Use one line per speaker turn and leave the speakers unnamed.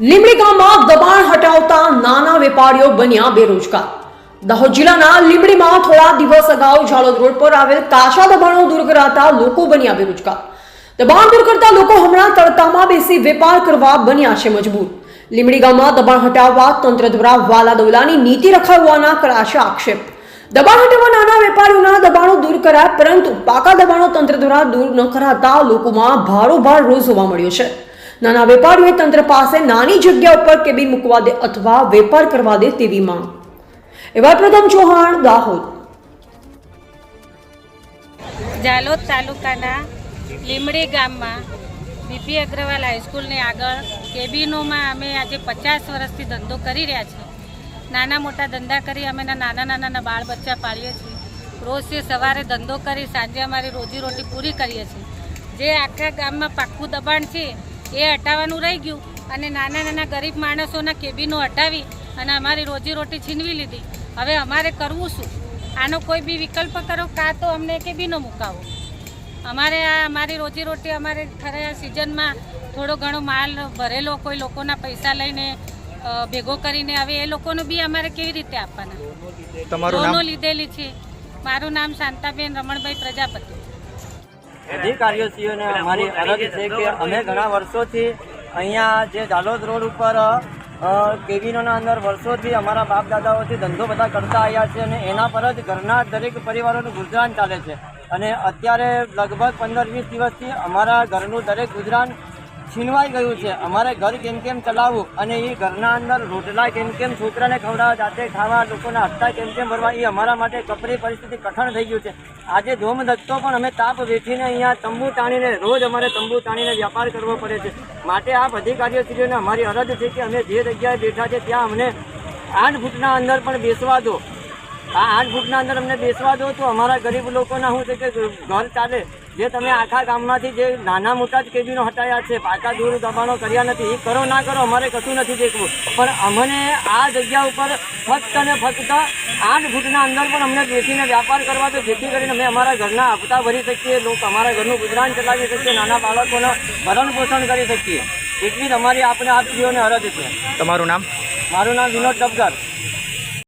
લીંબડી ગામમાં દબાણ હટાવતા નાના વેપારીઓ બન્યા બેરોજગાર. દાહોદ જિલ્લાના લીમડીમાં થોડા દિવસ અગાઉ ઝાલોદ રોડ પર આવેલ કાચા દબાણો દૂર કરાતા લોકો બન્યા બેરોજગાર. દબાણ દૂર કરતા લોકો હમણાં તડકામાં બેસી વેપાર કરવા બન્યા છે મજબૂર. લીંબડી ગામમાં દબાણ હટાવવા તંત્ર દ્વારા વાલા દવલાની નીતિ રખાવવાના કરાશે આક્ષેપ. દબાણ હટાવવા નાના વેપારીઓના દબાણો દૂર કરાય, પરંતુ પાકા દબાણો તંત્ર દ્વારા દૂર ન કરાતા લોકોમાં ભારોભાર રોષ જોવા મળ્યો છે. નાના વેપારીઓએ તંત્ર પાસે નાની જગ્યા ઉપર કેબિન મૂકવા દે અથવા વેપાર કરવા દે તેવી માંગ. એવા પ્રથમ ચૌહાણ, દાહોદ.
જાલોદ તાલુકાના લીમડી ગામમાં બીપી અગ્રવાલ હાઈસ્કૂલની આગળ કેબિનોમાં અમે આજે પચાસ વર્ષથી ધંધો કરી રહ્યા છીએ. નાના મોટા ધંધા કરી અમે નાના નાના બાળ બચ્ચા પાળીએ છીએ. રોજ સવારે ધંધો કરી, સાંજે અમારી રોજીરોટી પૂરી કરીએ છીએ. જે આખા ગામમાં પાક્કું દબાણ છે એ હટાવવાનું રહી ગયું. અને નાના નાના ગરીબ માણસોના કેબિનો હટાવી અને અમારી રોજીરોટી છીનવી લીધી. હવે અમારે કરવું શું? આનો કોઈ બી વિકલ્પ કરો કાં તો અમને કેબિનો મુકાવો. અમારે આ અમારી રોજીરોટી અમારે ખરે સિઝનમાં થોડો ઘણો માલ ભરેલો કોઈ લોકોના પૈસા લઈને ભેગો કરીને હવે એ લોકોનું બી અમારે કેવી રીતે આપવાના?
તમારું
લીધેલી છે. મારું નામ શાંતાબેન રમણભાઈ પ્રજાપતિ.
અધિકારીઓશ્રીઓને અમારી અરજ છે કે અમે ઘણા વર્ષોથી અહીંયા જે જાલોદ રોડ ઉપર કેબિનોના અંદર વર્ષોથી અમારા બાપ દાદાઓથી ધંધો બધા કરતા આવ્યા છે અને એના પર જ ઘરના દરેક પરિવારોનું ગુજરાન ચાલે છે. અને અત્યારે લગભગ પંદર વીસ દિવસથી અમારા ઘરનું દરેક ગુજરાન છીનવાઈ ગયું છે. અમારે ઘર કેમ કેમ ચલાવવું અને એ ઘરના અંદર રોટલા કેમ કેમ છોકરાને ખવડાવવા જાતે ખાવા લોકોના હપ્તા કેમ કેમ ભરવા એ અમારા માટે કપરી પરિસ્થિતિ કઠણ થઈ ગયું છે. આજે ધોમ ધકતો પણ અમે તાપ વેઠીને અહીંયા તંબુ તાણીને, રોજ અમારે તંબુ તાણીને વ્યાપાર કરવો પડે છે. માટે આપ અધિકારીઓશ્રીઓને અમારી અરજ છે કે અમે જે જગ્યાએ બેઠા છે ત્યાં અમને આઠ ફૂટના અંદર પણ બેસવા દો. આ આઠ ફૂટના અંદર અમને બેસવા દો તો અમારા ગરીબ લોકોના શું છે કે ઘર ચાલે? જે તમે આખા ગામમાંથી જે નાના મોટા જ કેબિનો હટાયા છે પાકા દૂર દબાણો કર્યા નથી એ કરો ના કરો અમારે કશું નથી દેખવું. પણ અમને આ જગ્યા ઉપર ફક્ત અને ફક્ત આઠ ફૂટના અંદર પણ અમને બેસીને વ્યાપાર કરવા તો જેથી કરીને અમે અમારા ઘરના હપ્તા ભરી શકીએ લોકો અમારા ઘરનું ગુજરાન ચલાવી શકીએ નાના બાળકોના ભરણ પોષણ કરી શકીએ. એટલી જ અમારી આપણે આપજીઓને અરજ છે.
તમારું નામ?
મારું નામ વિનોદ ડબગર.